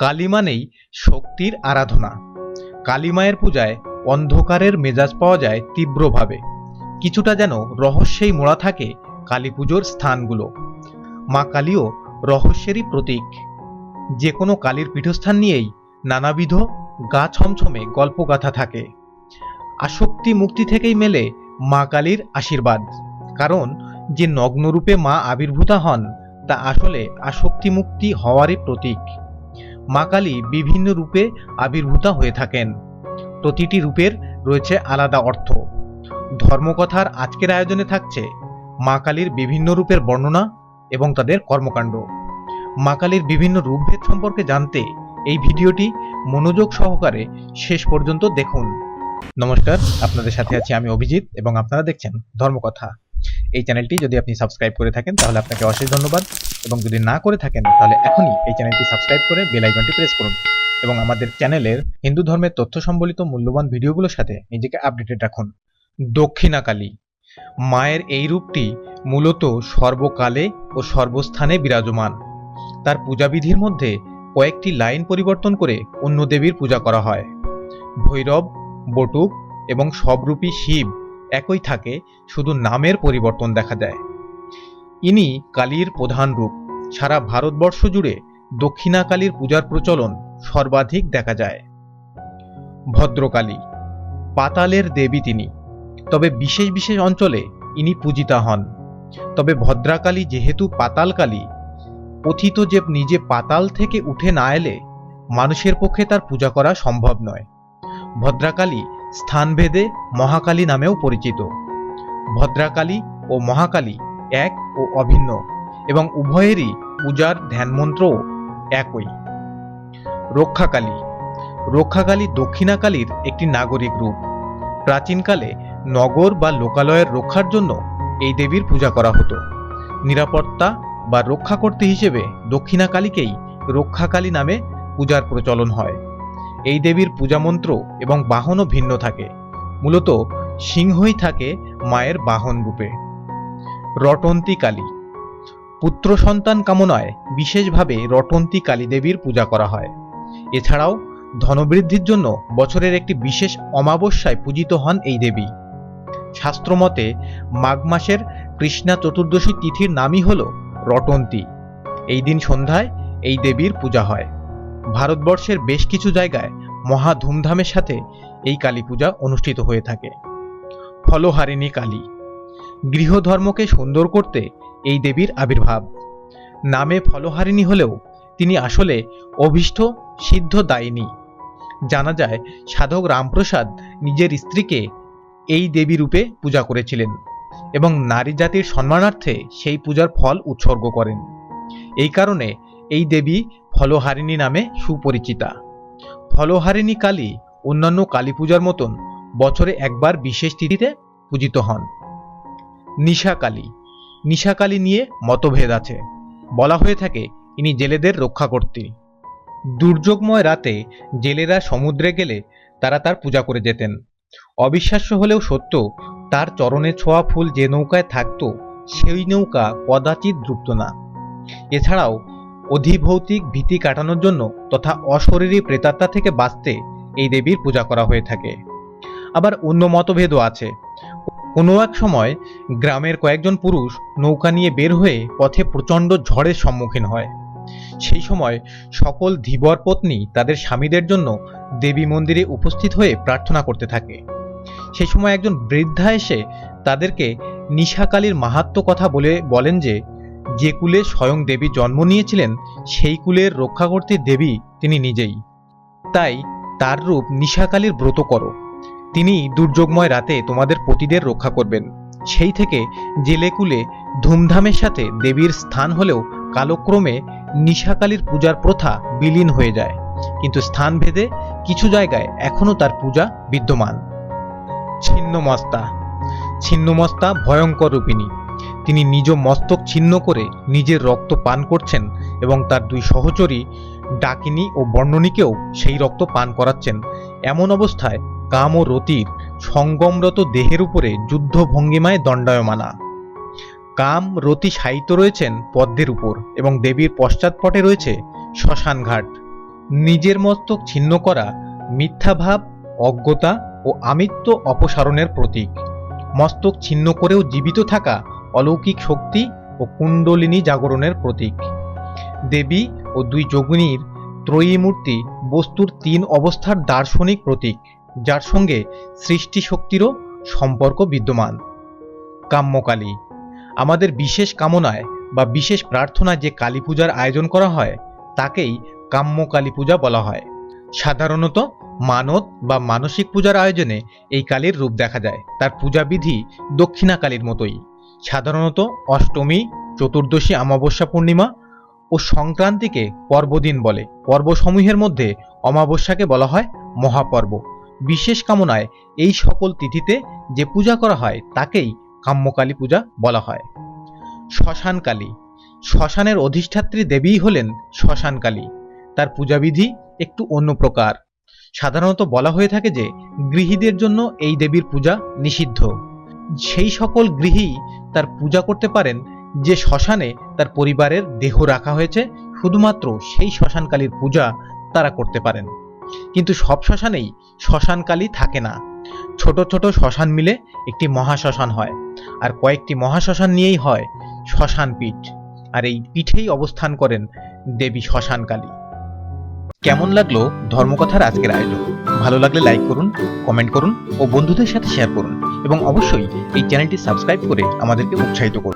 কালী মানেই শক্তির আরাধনা। কালী মায়ের পূজায় অন্ধকারের মেজাজ পাওয়া যায় তীব্রভাবে। কিছুটা যেন রহস্যেই মোড়া থাকে কালী পুজোর স্থানগুলো। মা কালীও রহস্যেরই প্রতীক। যে কোনো কালীর পীঠস্থান নিয়েই নানাবিধ গা ছমছমে গল্পগাথা থাকে। আসক্তি মুক্তি থেকেই মেলে মা কালীর আশীর্বাদ। কারণ যে নগ্নরূপে মা আবির্ভূতা হন, তা আসলে আসক্তি মুক্তি হওয়ারই প্রতীক। মা কালী বিভিন্ন রূপে আবির্ভূতা হয়ে থাকেন। প্রতিটি রূপের রয়েছে আলাদা অর্থ। ধর্মকথার আজকের আয়োজনে থাকছে মা কালীর বিভিন্ন রূপের বর্ণনা এবং তাদের কর্মকাণ্ড। মা কালীর বিভিন্ন রূপভেদ সম্পর্কে জানতে এই ভিডিওটি মনোযোগ সহকারে শেষ পর্যন্ত দেখুন। নমস্কার, আপনাদের সাথে আছি আমি অভিজিৎ এবং আপনারা দেখছেন ধর্মকথা। এই চ্যানেলটি যদি আপনি সাবস্ক্রাইব করে থাকেন, তাহলে আপনাকে অশেষ ধন্যবাদ। এবং যদি না করে থাকেন, তাহলে এখনই এই চ্যানেলটি সাবস্ক্রাইব করে বেল আইকনটি প্রেস করুন। এবং আমাদের চ্যানেলের হিন্দু ধর্মের তথ্য সম্বলিত মূল্যবান ভিডিওগুলোর সাথে নিজেকে আপডেটেড রাখুন। দক্ষিণাকালী, মায়ের এই রূপটি মূলত সর্বকালে ও সর্বস্থানে বিরাজমান। তার পূজাবিধির মধ্যে কয়েকটি লাইন পরিবর্তন করে অন্য দেবীর পূজা করা হয়। ভৈরব, বটুক এবং সবরূপী শিব একই থাকে, শুধু নামের পরিবর্তন দেখা যায়। ইনি কালীর প্রধান রূপ। সারা ভারতবর্ষ জুড়ে দক্ষিণা কালীর পূজার প্রচলন সর্বাধিক দেখা যায়। ভদ্রকালী, পাতালের দেবী তিনি। তবে বিশেষ বিশেষ অঞ্চলে ইনি পূজিতা হন। তবে ভদ্রাকালী যেহেতু পাতালকালী, কথিত যে নিজে পাতাল থেকে উঠে না এলে মানুষের পক্ষে তার পূজা করা সম্ভব নয়। ভদ্রাকালী স্থানভেদে মহাকালী নামেও পরিচিত। ভদ্রাকালী ও মহাকালী এক ও অভিন্ন, এবং উভয়েরই পূজার ধ্যানমন্ত্রও একই। রক্ষাকালী। রক্ষাকালী দক্ষিণাকালীর একটি নাগরিক রূপ। প্রাচীনকালে নগর বা লোকালয়ের রক্ষার জন্য এই দেবীর পূজা করা হতো। নিরাপত্তা বা রক্ষা করতে হিসেবে দক্ষিণাকালীকেই রক্ষাকালী নামে পূজার প্রচলন হয়। এই দেবীর পূজামন্ত্র এবং বাহনও ভিন্ন থাকে। মূলত সিংহই থাকে মায়ের বাহন রূপে। রটন্তী কালী। পুত্র সন্তান কামনায় বিশেষভাবে রটন্তী কালী দেবীর পূজা করা হয়। এছাড়াও ধনবৃদ্ধির জন্য বছরের একটি বিশেষ অমাবস্যায় পূজিত হন এই দেবী। শাস্ত্রমতে মাঘ মাসের কৃষ্ণা চতুর্দশী তিথির নামই হল রটন্তী। এই দিন সন্ধ্যায় এই দেবীর পূজা হয়। ভারতবর্ষের বেশ কিছু জায়গায় মহা ধুমধামের সাথে এই কালী পূজা অনুষ্ঠিত হয়ে থাকে। ফলহারিণী কালী। গৃহধর্মকে সুন্দর করতে এই দেবীর আবির্ভাব। নামে ফলহারিণী হলেও তিনি আসলে অভীষ্ট, সিদ্ধ দায়িনী। জানা যায়, সাধক রামপ্রসাদ নিজের স্ত্রীকে এই দেবী রূপে পূজা করেছিলেন এবং নারী জাতির সম্মানার্থে সেই পূজার ফল উৎসর্গ করেন। এই কারণে এই দেবী ফলহারিণী নামে সুপরিচিতা। ফলহারিণী কালী অন্যান্য কালী পূজার মতন বছরে একবার বিশেষ তিথিতে পূজিত হন। নিশাকালী। নিশাকালী নিয়ে মতভেদ আছে। বলা হয়ে থাকে ইনি জেলেদের রক্ষা করতে দুর্যোগময় রাতে জেলেরা সমুদ্রে গেলে তারা তার পূজা করে যেতেন। অবিশ্বাস্য হলেও সত্য, তার চরণে ছোঁয়া ফুল যে নৌকায় থাকত, সেই নৌকা কদাচিৎ ডুবত না। এছাড়াও অধিভৌতিক ভীতি কাটানোর জন্য তথা অশরীরী প্রেতাত্মা থেকে বাঁচতে এই দেবীর পূজা করা হয়ে থাকে। আবার অন্য মতভেদও আছে। কোনো এক সময় গ্রামের কয়েকজন পুরুষ নৌকা নিয়ে বের হয়ে পথে প্রচণ্ড ঝড়ের সম্মুখীন হয়। সেই সময় সকল ধীবর পত্নী তাদের স্বামীদের জন্য দেবী মন্দিরে উপস্থিত হয়ে প্রার্থনা করতে থাকে। সেই সময় একজন বৃদ্ধা এসে তাদেরকে নিশাকালীর মাহাত্ম কথা বলে বলেন যে যে কুলে স্বয়ং দেবী জন্ম নিয়েছিলেন, সেই কুলের রক্ষাকর্তী দেবী তিনি নিজেই। তাই তার রূপ নিশাকালীর ব্রত করো। তিনি দুর্যোগময় রাতে তোমাদের পতিদের রক্ষা করবেন। সেই থেকে জেলেকুলে ধুমধামের সাথে দেবীর স্থান হলেও কালক্রমে নিশাকালীর পূজার প্রথা বিলীন হয়ে যায়। কিন্তু স্থানভেদে কিছু জায়গায় এখনও তার পূজা বিদ্যমান। ছিন্নমস্তা। ছিন্নমস্তা ভয়ঙ্কর রূপিণী। তিনি নিজ মস্তক ছিন্ন করে নিজের রক্ত পান করছেন এবং তার দুই সহচরী, ডাকিনী ও বর্ণনীকেও সেই রক্ত পান করাচ্ছেন। এমন অবস্থায় কাম ও রতির সঙ্গমরত দেহের উপরে যুদ্ধ ভঙ্গিমায় দণ্ডায়মানা। কাম, রতি সাহিত্য রয়েছেন পদ্মের উপর এবং দেবীর পশ্চাৎপটে রয়েছে শ্মশানঘাট। নিজের মস্তক ছিন্ন করা মিথ্যাভাব, অজ্ঞতা ও আমিত্ব অপসারণের প্রতীক। মস্তক ছিন্ন করেও জীবিত থাকা অলৌকিক শক্তি ও কুণ্ডলিনী জাগরণের প্রতীক। দেবী ও দুই যোগিনীর ত্রয়ী মূর্তি বস্তুর তিন অবস্থার দার্শনিক প্রতীক, যার সঙ্গে সৃষ্টি শক্তিরও সম্পর্ক বিদ্যমান। কাম্যকালী, আমাদের বিশেষ কামনায় বা বিশেষ প্রার্থনায় যে কালী পূজার আয়োজন করা হয়, তাকেই কাম্য কালী পূজা বলা হয়। সাধারণত মানত বা মানসিক পূজার আয়োজনে এই কালীর রূপ দেখা যায়। তার পূজাবিধি দক্ষিণা কালীর মতোই। সাধারণত অষ্টমী, চতুর্দশী, অমাবস্যা পূর্ণিমা ও সংক্রান্তিকে পর্বদিন বলে। পর্বসমূহের মধ্যে অমাবস্যাকে বলা হয় মহাপর্ব। বিশেষ কামনায় এই সকল তিথিতে যে পূজা করা হয়, তাকেই কাম্যকালী পূজা বলা হয়। শ্মশানকালী। শ্মশানের অধিষ্ঠাত্রী দেবীই হলেন শ্মশানকালী। তার পূজাবিধি একটু অন্য প্রকার। সাধারণত বলা হয়ে থাকে যে গৃহীদের জন্য এই দেবীর পূজা নিষিদ্ধ। সেই সকল গৃহী তার পূজা করতে পারেন, যে শ্মশানে তার পরিবারের দেহ রাখা হয়েছে, শুধুমাত্র সেই শ্মশানকালীর পূজা তারা করতে পারেন। কিন্তু সব শ্মশানেই শ্মশানকালী থাকে না। ছোট ছোট শ্মশান মিলে একটি মহাশ্মশান হয়, আর কয়েকটি মহাশ্মশান নিয়েই হয় শ্মশান পীঠ, আর এই পীঠেই অবস্থান করেন দেবী শ্মশানকালী। কেমন লাগল ধর্মকথার আজকের আয়োজন? ভালো লাগলে লাইক করুন কমেন্ট করুন, ও বন্ধুদের সাথে শেয়ার করুন। এবং অবশ্যই এই চ্যানেলটি সাবস্ক্রাইব করে আমাদেরকে উৎসাহিত করুন।